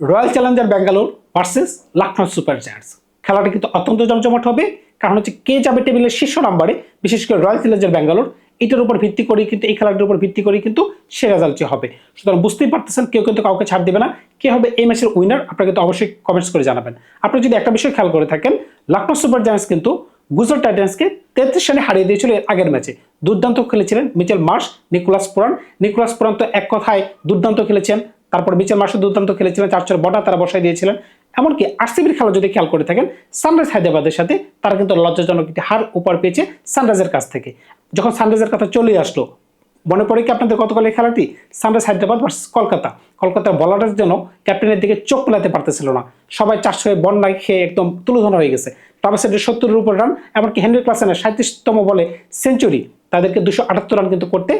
Royal challenger Bangalore versus Lucknow super giants. খেলাটা কিন্তু অত্যন্ত জমজমাট হবে, কারণ হচ্ছে কে যাবে টেবিলের শীর্ষ নাম্বারে, বিশেষ করে রয়্যাল চ্যালেঞ্জার ব্যাঙ্গালোর, এটার উপর ভিত্তি করে কিন্তু, এই খেলাটার উপর ভিত্তি করে কিন্তু সে রেজাল্টটি হবে। সুতরাং বুঝতেই পারতেছেন, কেউ কিন্তু কাউকে ছাড় দেবে না। কে হবে এই ম্যাচের উইনার আপনারা কিন্তু অবশ্যই কমেন্টস করে জানাবেন। আপনি যদি একটা বিষয় খেয়াল করে থাকেন লখনৌ সুপার জায়ান্টস কিন্তু গুজরাট টাইটান্সকে তেত্রিশ রানে হারিয়ে দিয়েছিল এর আগের ম্যাচে। দুর্দান্ত খেলেছিলেন Mitchell Marsh, Nicholas Pooran. Nicholas Pooran তো এক কথায় দুর্দান্ত খেলেছেন তারপর মিচেল মার্শও দুর্দান্ত খেলেছিলেন, চার চার বটা তারা বসাই দিয়েছিলেন। এমনকি আরসিবির খেলা যদি খেয়াল করে থাকেন, সানরাইজ হায়দ্রাবাদের সাথে তারা কিন্তু লজ্জাজনক একটি হার উপর পেয়েছে সানরাইজের কাছ থেকে। যখন সানরাইজের কথা চলে আসলো, মনে পড়ে কি আপনাদের গতকালের খেলাটি? Sunrise Hyderabad versus Kolkata. কলকাতার বলারের জন্য ক্যাপ্টেনের দিকে চোখ মেলাতে পারতেছিল না। সবাই চারশো বন্যায় খেয়ে একদম তুলোধনা হয়ে গেছে। ট্রাভেসেটের সত্তরের উপর রান এমনকি হেনরি ক্লাসেনের সাঁত্রিশতম বলে সেঞ্চুরি তাদেরকে দুশো আটাত্তর রান কিন্তু করতে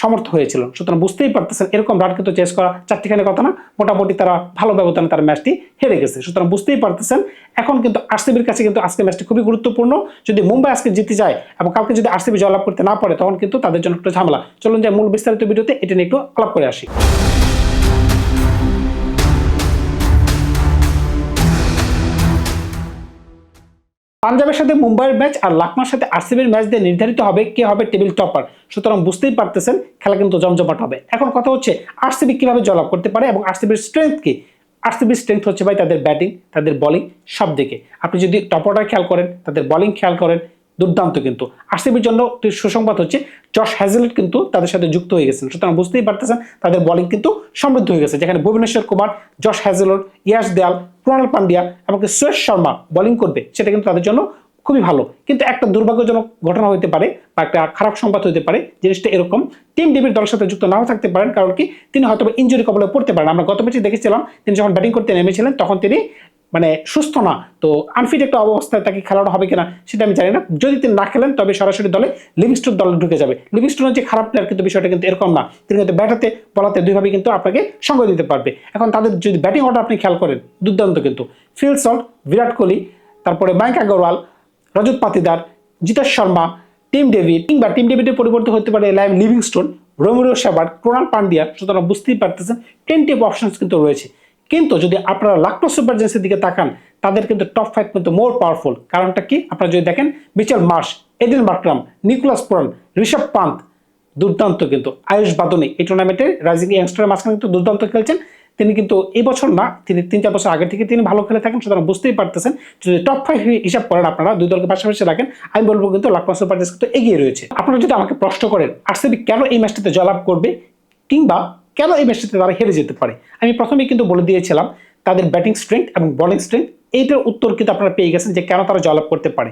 সমর্থ হয়েছিল। সুতরাং বুঝতেই পারতেছেন, এরকম রান কিন্তু চেস করা চারটিখানি কথা না, মোটামুটি তারা ভালো ব্যবধানে তার ম্যাচটি হেরে গেছে। সুতরাং বুঝতেই পারতেছেন, এখন কিন্তু আরসিবির কাছে কিন্তু আজকে ম্যাচটি খুবই গুরুত্বপূর্ণ। যদি মুম্বাই আজকে জিতে যায় এবং কালকে যদি আরসিবি জয়লাভ করতে না পারে, তখন কিন্তু তাদের জন্য একটু ঝামেলা। চলুন যে মূল বিস্তারিত ভিডিওতে, এটা নিয়ে একটু আলাপ করে আসি। পাঞ্জাবের সাথে মুম্বাইয়ের ম্যাচ আর লাকমার সাথে আরসিবির ম্যাচ দিয়ে নির্ধারিত হবে কে হবে টেবিল টপার সুতরাং বুঝতেই পারতেছেন, খেলা কিন্তু জমজমাট হবে। এখন কথা হচ্ছে, আরসিবি কীভাবে জলাপ করতে পারে এবং আরসিবির স্ট্রেংথ কী? আরসিবির স্ট্রেংথ হচ্ছে ভাই তাদের ব্যাটিং তাদের বলিং সব দিকে আপনি যদি টপ অর্ডার খেয়াল করেন, তাদের বলিং খেয়াল করেন দুর্দান্ত কিন্তু। আরসিবির জন্য সুসংবাদ হচ্ছে, জশ হ্যাজেলেট কিন্তু তাদের সাথে যুক্ত হয়ে গেছেন। সুতরাং বুঝতেই পারতেছেন, তাদের বলিং কিন্তু সমৃদ্ধ হয়ে গেছে। যেখানে ভুবনেশ্বর কুমার, জশ হ্যাজেলট, ইয়াস দেয়াল, প্রণাল পান্ডিয়া এমনকি সুয়েশ শর্মা বোলিং করবে, সেটা কিন্তু তাদের জন্য খুবই ভালো। কিন্তু একটা দুর্ভাগ্যজনক ঘটনা হতে পারে বা একটা খারাপ সংবাদ হতে পারে, জিনিসটা এরকম। টিম ডেভিড দলের সাথে যুক্ত নাও থাকতে পারেন, কারণ কি তিনি হয়তো ইঞ্জুরি কবলে পড়তে পারেন। আমরা গত ম্যাচে দেখেছিলাম, তিনি যখন ব্যাটিং করতে নেমেছিলেন, তখন তিনি মানে সুস্থ না, তো আনফিট একটা অবস্থায় তাকে খেলানো হবে কিনা সেটা আমি জানি না। যদি তিনি না খেলেন, তবে সরাসরি দলে লিভিংস্টোন দলে ঢুকে যাবে। লিভিংস্টোনের যে খারাপ প্লেয়ার কিন্তু বিষয়টা কিন্তু এরকম না। তিনি কিন্তু ব্যাটাতে বলাতে দুইভাবে কিন্তু আপনাকে সঙ্গ দিতে পারবে। এখন তাদের যদি ব্যাটিং অর্ডার আপনি খেয়াল করেন, দুর্দান্ত কিন্তু। ফিল সল্ট বিরাট কোহলি, তারপরে মাইক আগরওয়াল রজত পাতিদার জিতেশ শর্মা টিম ডেভিড কিংবা টিম ডেভিডের পরিবর্তে হতে পারে লাইভ লিভিংস্টোন রোমিরো সেবার ক্রোনাল পান্ডিয়া সুতরাং বুঝতেই পারতেছেন টেন্টি অপশনস কিন্তু রয়েছে। কিন্তু যদি আপনারা লাকটো সুপার জেন্সের দিকে তাকান, তাদের কিন্তু টপ ফাইভ কিন্তু মোর পাওয়ারফুল কারণটা কি? আপনারা যদি দেখেন, মিচেল মার্শ এদিন বাট্রাম নিকোলাস পুরান, ঋষভ পান্ত, দুর্দান্ত কিন্তু। আয়ুষ বাদনী, এই টুর্নামেন্টে রাইজিং ইয়াংস্টারের মাঝখানে কিন্তু দুর্দান্ত খেলছেন। তিনি কিন্তু এই বছর না, তিনি তিন চার বছর আগে থেকে তিনি ভালো খেলে থাকেন, সুতরাং বুঝতেই পারতেছেন। যদি টপ ফাইভ হিসাব করেন আপনারা, দুই দলকে পাশাপাশি রাখেন, আমি বলব কিন্তু লখনৌ সুপার কিন্তু এগিয়ে রয়েছে। আপনারা যদি আমাকে প্রশ্ন করেন, আরসিবি কেন এই ম্যাচটিতে জয়লাভ করবে, কিংবা কেন এই ম্যাচটাতে তারা হেরে যেতে পারে? আমি প্রথমেই কিন্তু বলে দিয়েছিলাম, তাদের ব্যাটিং স্ট্রেংথ এবং বোলিং স্ট্রেংথ এইটার উত্তর কিন্তু আপনারা পেয়ে গেছেন যে কেন তারা জয়লাভ করতে পারে।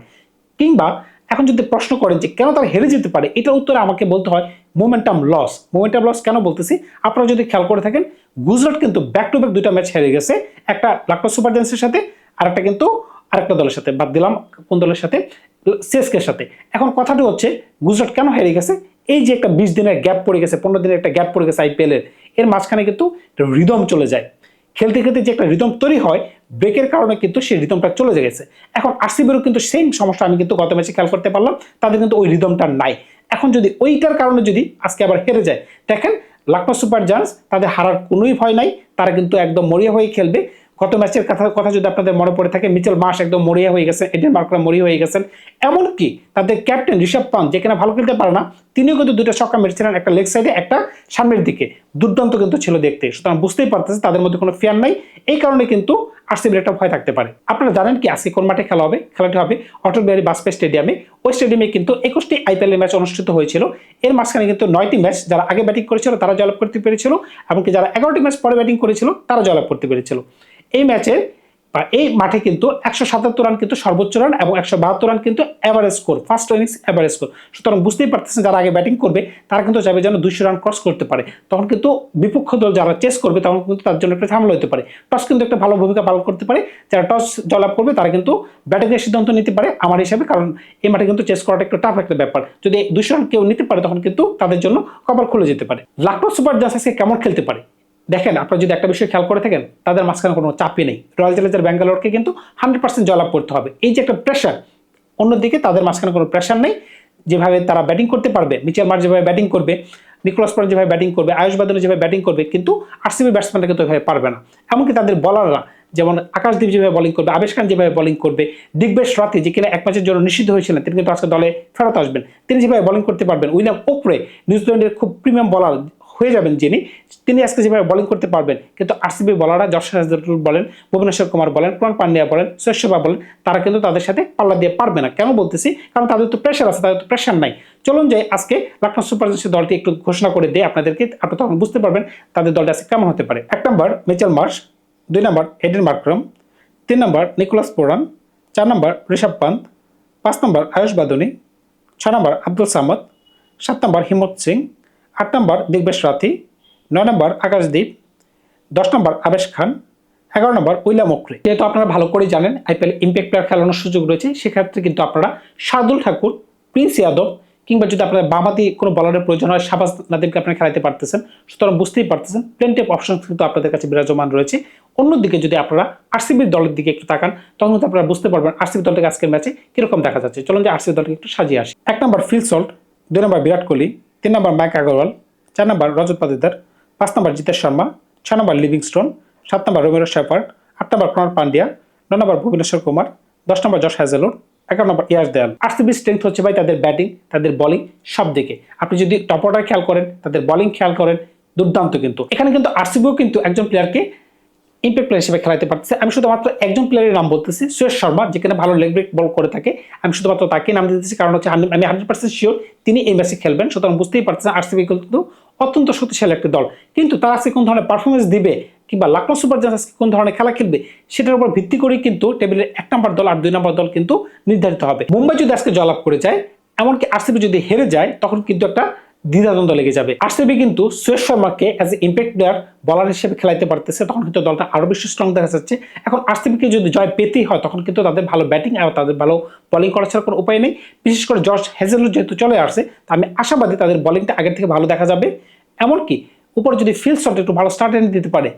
কিংবা এখন যদি প্রশ্ন করেন যে কেন তারা হেরে যেতে পারে, এটার উত্তরে আমাকে বলতে হয় মোমেন্টাম লস মোমেন্টাম লস কেন বলতেছি? আপনারা যদি খেয়াল করে থাকেন, গুজরাট কিন্তু ব্যাক টু ব্যাক দুইটা ম্যাচ হেরে গেছে। একটা লখনৌ সুপার জায়ান্টসের সাথে আর একটা কিন্তু আরেকটা দলের সাথে। বাদ দিলাম কোন দলের সাথে? সিএসকের সাথে। এখন কথাটি হচ্ছে, গুজরাট কেন হেরে গেছে? এই যে একটা বিশ দিনের গ্যাপ পড়ে গেছে, পনেরো দিনের একটা গ্যাপ পড়ে গেছে আইপিএল এর মাঝখানে কিন্তু রিদম চলে যায়। খেলতে খেলতে যে একটা রিদম তৈরি হয় ব্রেকের কারণে কিন্তু সেই রিদমটা চলে গেছে। এখন আরসিবিরও কিন্তু সেম সমস্যা আমি কিন্তু গত ম্যাচে খেয়াল করতে পারলাম, তাদের কিন্তু ওই রিদমটা নাই। এখন যদি ওইটার কারণে যদি আজকে আবার হেরে যায়, দেখেন লখনৌ সুপার জায়ান্টস তাদের হারার কোনোই ভয় নাই, তারা কিন্তু একদম মরিয়া হয়ে খেলবে। গত ম্যাচের কথা কথা যদি আপনাদের মনে পড়ে থাকে, মিচেল মাস একদম মরিয়া হয়ে গেছেন এডেন মার্করা মরিয়া হয়ে গেছেন। এমনকি তাদের ক্যাপ্টেন ঋষভ পান্ত যেখানে ভালো খেলতে পারে না, তিনিও কিন্তু দুটো ছক্কা মেরেছিলেন একটা লেগ সাইডে, একটা সামনের দিকে। দুর্দান্ত কিন্তু ছিল দেখতে। সুতরাং বুঝতেই পারতেছে তাদের মধ্যে কোনো ফেয়ার নাই। এই কারণে কিন্তু আরসিবির একটা ভয় থাকতে পারে। আপনারা জানেন কি আজকে কোন মাঠে খেলা হবে? খেলাটি হবে অটল বিহারী বাজপেয়ী স্টেডিয়ামে। ওই স্টেডিয়ামে কিন্তু একুশটি আইপিএল ম্যাচ অনুষ্ঠিত হয়েছিল। এর মাঝখানে কিন্তু নয়টি ম্যাচ যারা আগে ব্যাটিং করেছিল, তারা জয়লাভ করতে পেরেছিল। এমনকি যারা এগারোটি ম্যাচ পরে ব্যাটিং করেছিল, তারা জয়লাভ করতে পেরেছিল। এই ম্যাচে বা এই মাঠে কিন্তু একশো সাতাত্তর রান কিন্তু সর্বোচ্চ রান এবং একশো বাহাত্তর রান কিন্তু average score first innings average score সুতরাং বুঝতেই পারতেছেন যারা আগে ব্যাটিং করবে, তারা কিন্তু চাইবে যেন দুইশো রান ক্রস করতে পারে। তখন কিন্তু বিপক্ষ দল যারা চেস করবে, তখন কিন্তু তার জন্য একটা ঝামেলা হতে পারে। টস কিন্তু একটা ভালো ভূমিকা পালন করতে পারে। যারা টস জয়লাভ করবে, তারা কিন্তু ব্যাটিংয়ের সিদ্ধান্ত নিতে পারে আমার হিসাবে, কারণ এই মাঠে কিন্তু চেস করাটা একটু টাফ একটা ব্যাপার। যদি দুশো রান কেউ নিতে পারে, তখন কিন্তু তাদের জন্য কপাল খুলে যেতে পারে। লখনৌ সুপার জায়ান্টস কেমন খেলতে পারে? দেখেন, আপনারা যদি একটা বিষয় খেয়াল করে থাকেন, তাদের মাঝখানে কোনো চাপই নেই। রয়্যাল চ্যালেঞ্জার ব্যাঙ্গালোরকে কিন্তু হান্ড্রেড পার্সেন্ট জয়লাভ করতে হবে। এই যে একটা প্রেশার অন্যদিকে তাদের মাঝখানে কোনো প্রেশার নেই। যেভাবে তারা ব্যাটিং করতে পারবে, মিচেল মার যেভাবে ব্যাটিং করবে, নিকোলাস পরান যেভাবে ব্যাটিং করবে, আয়ুষ বাদনে যেভাবে ব্যাটিং করবে, কিন্তু আরসিবি ব্যাটসম্যানরা কিন্তু ওইভাবে পারবে না। এমনকি তাদের বলাররা যেমন আকাশদীপ যেভাবে বলিং করবে, আবেশ খান যেভাবে বলিং করবে, দিগ্বেশ রাতি যে কিনা এক ম্যাচের জন্য নিষিদ্ধ হয়েছিলেন, তিনি কিন্তু আজকে দলে ফেরত আসবেন। তিনি যেভাবে বোলিং করতে পারবেন, উইলিয়াম ওপরে নিউজিল্যান্ডের খুব প্রিমিয়াম বলার হয়ে যাবেন যিনি, তিনি আজকে যেভাবে বলিং করতে পারবেন, কিন্তু আরসিবি বলাররা যশ হাজারুল বলেন, ভুবনেশ্বর কুমার বলেন, কুমার পান্ডিয়া বলেন শৈশবা বলেন তারা কিন্তু তাদের সাথে পাল্লা দিয়ে পারবে না। কেন বলতেছি? কারণ তাদের তো প্রেশার আছে, তাদের তো প্রেশার নাই। চলুন যে আজকে লখনৌ সুপার দলটি একটু ঘোষণা করে দেয় আপনাদেরকে আপনি তখন বুঝতে পারবেন তাদের দলটা আজকে কেমন হতে পারে। এক নম্বর মিচেল মার্শ দুই নম্বর এডেন মার্ক্রম তিন নম্বর নিকোলাস পোরান চার নম্বর ঋষভ পান্ত পাঁচ নম্বর আয়ুষ বাদনী ছ নম্বর আব্দুল সামদ সাত নম্বর হিমত সিং আট নম্বর দিগ্বেশ রাথি, নয় নম্বর আকাশদীপ, দশ নম্বর আবেশ খান, এগারো নম্বর উইলাম ওকরে যেহেতু আপনারা ভালো করেই জানেন, আইপিএল ইম্প্যাক্ট প্লেয়ার খেলানোর সুযোগ রয়েছে, সেক্ষেত্রে কিন্তু আপনারা শার্দুল ঠাকুর, প্রিন্স যাদব কিংবা যদি আপনার বামাতি কোনো বলারের প্রয়োজন হয় শাবাজ নাদিমকে আপনারা খেলাতে পারতেছেন, সুতরাং বুঝতেই পারতেছেন প্লেন্টি অফ অপশন কিন্তু আপনাদের কাছে বিরাজমান রয়েছে। অন্যদিকে যদি আপনারা আরসিবির দলের দিকে একটু তাকান, তখন কিন্তু আপনারা বুঝতে পারবেন আরসিবি দলটাকে আজকের ম্যাচে কীরকম দেখা যাচ্ছে। চলুন যে আরসিবি দলটাকে একটু সাজিয়ে আসি। এক নম্বর ফিল সল্ট, দুই নম্বর বিরাট কোহলি তিন নম্বর মাইক আগরওয়াল, চার নম্বর রজত পাতিদার, পাঁচ নম্বর জিতেশ শর্মা ছ নম্বর লিভিংস্টোন, সাত নম্বর রবীন্দ্র শেফার্ড, আট নম্বর কুমার পান্ডিয়া নয় নম্বর ভুবনেশ্বর কুমার, দশ নম্বর যশ হ্যাজেলুর এগারো নম্বর ইয়াস দেয়াল। আরসিবির স্ট্রেংথ হচ্ছে ভাই তাদের ব্যাটিং তাদের বলিং সব দিকে। আপনি যদি টপ অর্ডার খেয়াল করেন, তাদের বলিং খেয়াল করেন, দুর্দান্ত কিন্তু। এখানে কিন্তু আরসিবিও কিন্তু একজন প্লেয়ারকে ইম্প্যাক্ট প্লেয়ার হিসেবে খেলাতে পারতেছে। আমি শুধুমাত্র একজন প্লেয়ারের নাম বলতেছি সুয়েশ শর্মা, যেখানে ভালো লেগ ব্রেক বল করে থাকে। আমি শুধুমাত্র তাকে নাম দিতেছি, কারণ হচ্ছে আমি হান্ড্রেড পার্সেন্ট শিওর তিনি এই ম্যাচে খেলবেন। সুতরাং বুঝতেই পারতেছেন আরসিবি কিন্তু অত্যন্ত শক্তিশালী একটি দল। কিন্তু তারা আজকে কোন ধরনের পারফরমেন্স দিবে কিংবা লখনৌ সুপার জায়ান্টস আজকে কোন ধরনের খেলা খেলবে, সেটার উপর ভিত্তি করে কিন্তু টেবিলের এক নম্বর দল আর দুই নম্বর দল কিন্তু নির্ধারিত হবে। মুম্বাই যদি আজকে জলাপ করে যায়, এমনকি আরসিবি যদি হেরে যায়, তখন কিন্তু একটা দ্বিধাদ্বন্দ্ব লেগে যাবে। আরসিবি কিন্তু সুয়েশ শর্মাকে অ্যাজ এ ইম্প্যাক্ট প্লেয়ার বলার হিসেবে খেলাইতে পারতেছে, তখন কিন্তু দলটা আরও বেশি স্ট্রং দেখা যাচ্ছে। এখন আরসিবিকে যদি জয় পেতেই হয়, তখন কিন্তু তাদের ভালো ব্যাটিং আর তাদের ভালো বলিং করা ছাড়া কোনো উপায় নেই। বিশেষ করে জর্জ হেজেলু যেহেতু চলে আসছে, তা আমি আশাবাদী তাদের বলিংটা আগের থেকে ভালো দেখা যাবে। এমনকি উপর যদি ফিল্ড শট একটু ভালো স্টার্ট এনে দিতে পারে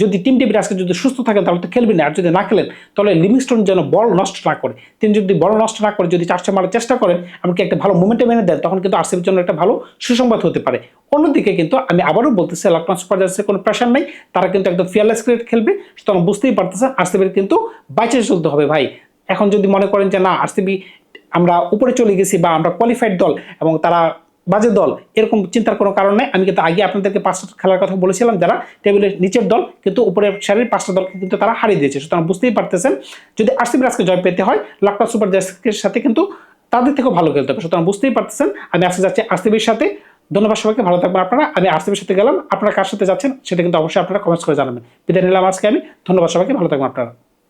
যদি টিম টিভির আজকে যদি সুস্থ থাকেন, তাহলে তো খেলবেন আর যদি না খেলেন, তাহলে লিভিংস্টোন যেন বল নষ্ট না করে। তিনি যদি বল নষ্ট না করে, যদি চারশো মারার চেষ্টা করেন, এমনকি একটা ভালো মুভমেন্টে মেনে দেন, তখন কিন্তু আরসিবির জন্য একটা ভালো সুসংবাদ হতে পারে। অন্যদিকে কিন্তু আমি আবারও বলতেছি লখনৌ জায়ান্টসের কোনো প্রেশার নেই। তারা কিন্তু একদম ফিয়ারলেস ক্রিকেট খেলবে। সুতরাং বুঝতেই পারতেছেন, আরসিবির কিন্তু বাইচে চলতে হবে ভাই। এখন যদি মনে করেন যে না, আরসিবি আমরা উপরে চলে গেছি বা আমরা কোয়ালিফাইড দল এবং তারা বাজে দল, এরকম চিন্তার কোনো কারণ নেই। আমি কিন্তু আগে আপনাদেরকে পাঁচটা খেলার কথা বলেছিলাম, যারা টেবিলের নিচের দল, কিন্তু উপরের সারির পাঁচটা দলকে কিন্তু তারা হারিয়ে দিয়েছে। সুতরাং বুঝতেই পারতেছেন, যদি আরসিবি আজকে জয় পেতে হয় লখনৌ সুপার জায়ান্টসের সাথে কিন্তু তাদের থেকেও ভালো খেলতে হবে। সুতরাং বুঝতেই পারতেছেন, আমি আজকে যাচ্ছি আরসিবির সাথে। ধন্যবাদ সবাইকে, ভালো থাকবেন আপনারা। আমি আরসিবির সাথে গেলাম। আপনারা কার সাথে যাচ্ছেন, সেটা কিন্তু অবশ্যই আপনারা কমেন্টস করে জানাবেন। বিদায় নিলাম আজকে আমি। ধন্যবাদ সবাইকে, ভালো থাকবেন আপনারা।